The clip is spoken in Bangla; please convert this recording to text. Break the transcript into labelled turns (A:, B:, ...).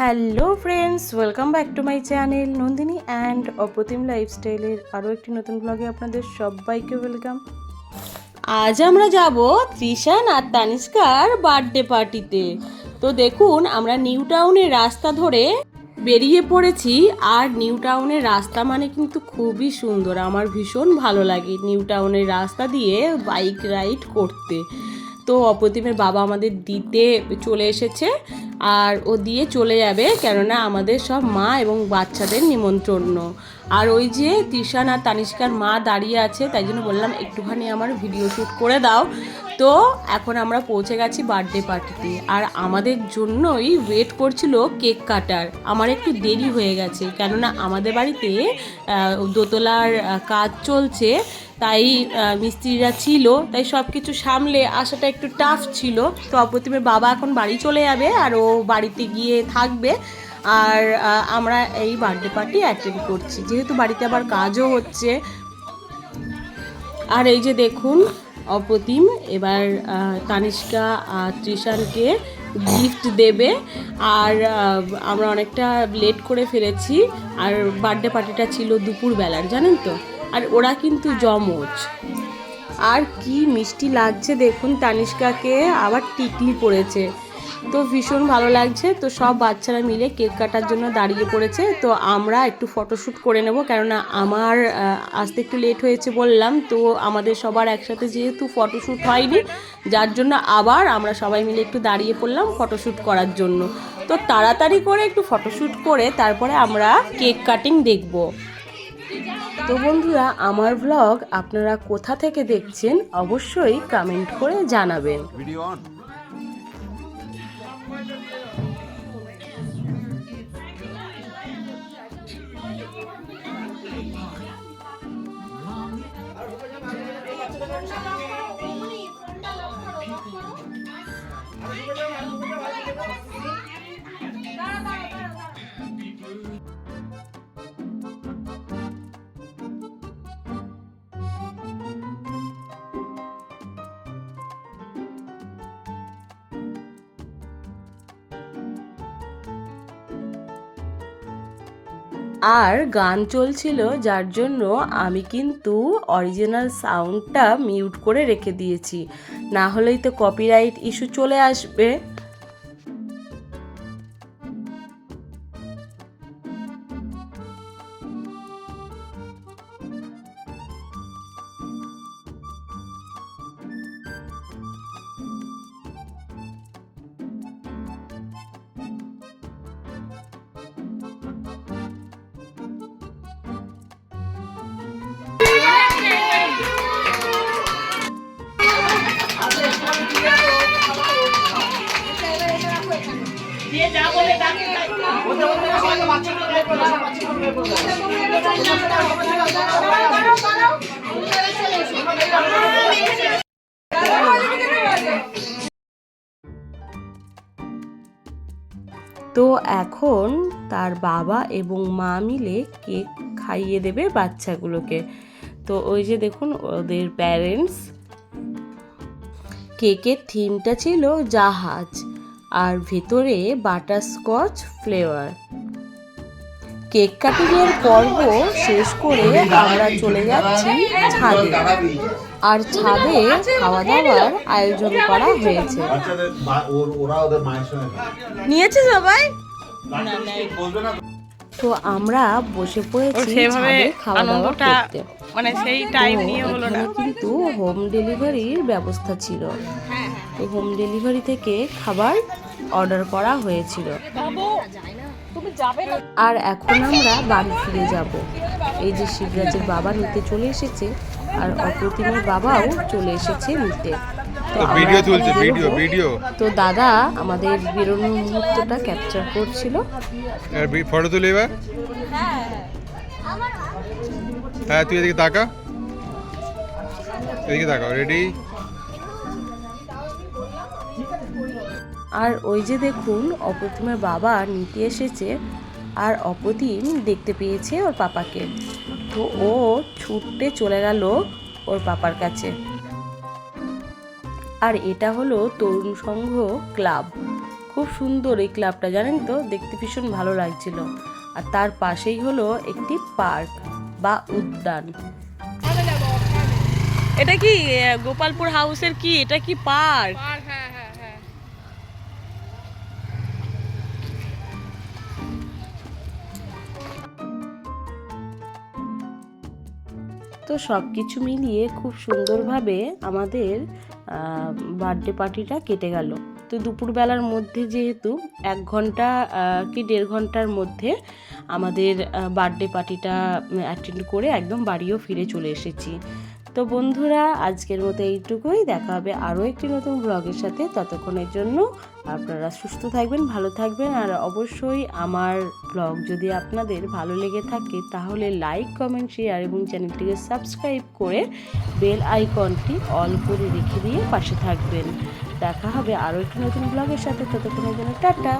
A: Hello friends, welcome back to my channel Nandini and Aprotim লাইফস্টাইলের আরও একটি নতুন ব্লগে আপনাদের সবাইকে ওয়েলকাম। আজ আমরা যাব ত্রিশান আর তানিস্কার বার্থডে পার্টিতে। তো দেখুন, আমরা নিউ টাউনের রাস্তা ধরে বেরিয়ে পড়েছি আর নিউ টাউনের রাস্তা মানে কিন্তু খুবই সুন্দর। আমার ভীষণ ভালো লাগে নিউ টাউনের রাস্তা দিয়ে বাইক রাইড করতে। তো অপ্রতিমের বাবা আমাদের দিতে চলে এসেছে। আর ও দিয়ে চলে যাবে কেননা আমাদের সব মা এবং বাচ্চাদের নিমন্ত্রণ। আর ওই যে তৃষান আর তানিষ্কার মা দাঁড়িয়ে আছে, তাই জন্য বললাম একটুখানি আমার ভিডিও শ্যুট করে দাও। তো এখন আমরা পৌঁছে গেছি বার্থডে পার্টিতে আর আমাদের জন্যই ওয়েট করছিল কেক কাটার। আমার একটু দেরি হয়ে গেছে, কেননা আমাদের বাড়িতে দোতলার কাজ চলছে, তাই মিস্ত্রিরা ছিল, তাই সব কিছু সামলে আসাটা একটু টাফ ছিল। তো অপ্রতিমের বাবা এখন বাড়ি চলে যাবে, আর ও বাড়িতে গিয়ে থাকবে। আর আমরা এই বার্থডে পার্টি অ্যাটেন্ড করছি। যেহেতু বাড়িতে আবার কাজও হচ্ছে। আর এই যে দেখুন, অপ্রতিম এবার তানিষ্কা আর ত্রিশানকে গিফট দেবে। আর আমরা অনেকটা লেট করে ফেলেছি। আর বার্থডে পার্টিটা ছিল দুপুরবেলার, জানেন তো? আর ওরা কিন্তু জমজ আর কি মিষ্টি লাগছে দেখুন তানিষ্কাকে, আবার টিকলি পড়েছে। তো ভীষণ ভালো লাগছে। তো সব বাচ্চারা মিলে কেক কাটার জন্য দাঁড়িয়ে পড়েছে। তো আমরা একটু ফটোশ্যুট করে নেব। কেননা আমার আসতে একটু লেট হয়েছে বললাম। তো আমাদের সবার একসাথে যেহেতু ফটোশ্যুট হয়নি, যার জন্য আবার আমরা সবাই মিলে একটু দাঁড়িয়ে পড়লাম ফটোশ্যুট করার জন্য। তো তাড়াতাড়ি করে একটু ফটোশ্যুট করে তারপরে আমরা কেক কাটিং দেখব। তো বন্ধুরা, আমার ব্লগ আপনারা কোথা থেকে দেখছেন অবশ্যই কমেন্ট করে জানাবেন।
B: Thank you.
A: আর গান চলছিল, যার জন্য আমি কিন্তু অরিজিনাল সাউন্ডটা মিউট করে রেখে দিয়েছি। না হলেই তো কপিরাইট ইস্যু চলে আসবে। তো এখন তার বাবা এবং মা মিলে কেক খাইয়ে দেবে বাচ্চাগুলোকে। তো ওই যে দেখুন ওদের প্যারেন্টস কেকের থিমটা ছিল জাহাজ, আর ভেতরে বাটারস্কচ ফ্লেভার কেক কাটিংয়ের পর্ব শেষ করে আমরা চলে যাচ্ছি ছাদে। আর ছাদে খাওয়া দাওয়ার আয়োজন করা হয়েছে। নিয়েছে সবাই? তো আমরা বসে পড়েছি ছাদে খাওয়া দাওয়া
C: আনন্দটা
A: করতে।
C: মানে সেই টাইম নিয়ে হলো না।
A: কিন্তু হোম ডেলিভারির ব্যবস্থা ছিল। তো হোম ডেলিভারি থেকে খাবার অর্ডার করা হয়েছিল। আর এখন আমরা বাড়ি ফিরে যাব। এই যে শিবরাজের বাবা নিতে চলে এসেছে আর অপ্রতিমের বাবাও চলে এসেছে নিতে। তো
D: ভিডিও তুলছে ভিডিও ভিডিও।
A: তো দাদা আমাদের বেরোনোর মুহূর্তটা ক্যাপচার করছিল।
D: ফটো তুলে এবার? হ্যাঁ তুই এদিকে তাকা। এদিকে তাকাও রেডি
A: আর ওই যে দেখুন অপ্রতিমের বাবা নিতে এসেছে আর অপ্রতিম দেখতে পেয়েছে ওর পাপাকে। তো ও ছুটতে চলে গেল ওর পাপার কাছে। আর এটা হলো তরুণ সংঘ ক্লাব। খুব সুন্দর এই ক্লাবটা জানেন তো? দেখতে ভীষণ ভালো লাগছিল। আর তার পাশেই হলো একটি পার্ক বা উদ্যান। এটা কি গোপালপুর হাউসের কি? এটা কি পার্ক তো সব কিছু মিলিয়ে খুব সুন্দরভাবে আমাদের বার্থডে পার্টিটা কেটে গেল। তো দুপুরবেলার মধ্যে যেহেতু এক ঘণ্টা কি দেড় ঘণ্টার মধ্যে আমাদের বার্থডে পার্টিটা অ্যাটেন্ড করে একদম বাড়িও ফিরে চলে এসেছি। তো বন্ধুরা, আজকের মতো এইটুকুই। দেখা হবে আরও একটি নতুন ব্লগের সাথে। ততক্ষণের জন্য আপনারা সুস্থ থাকবেন, ভালো থাকবেন। আর অবশ্যই আমার ব্লগ যদি আপনাদের ভালো লেগে থাকে, তাহলে লাইক, কমেন্ট, শেয়ার এবং চ্যানেলটিকে সাবস্ক্রাইব করে বেল আইকনটি অল করে রেখে দিয়ে পাশে থাকবেন। দেখা হবে আরও একটি নতুন ব্লগের সাথে। ততক্ষণের জন্য টাটা।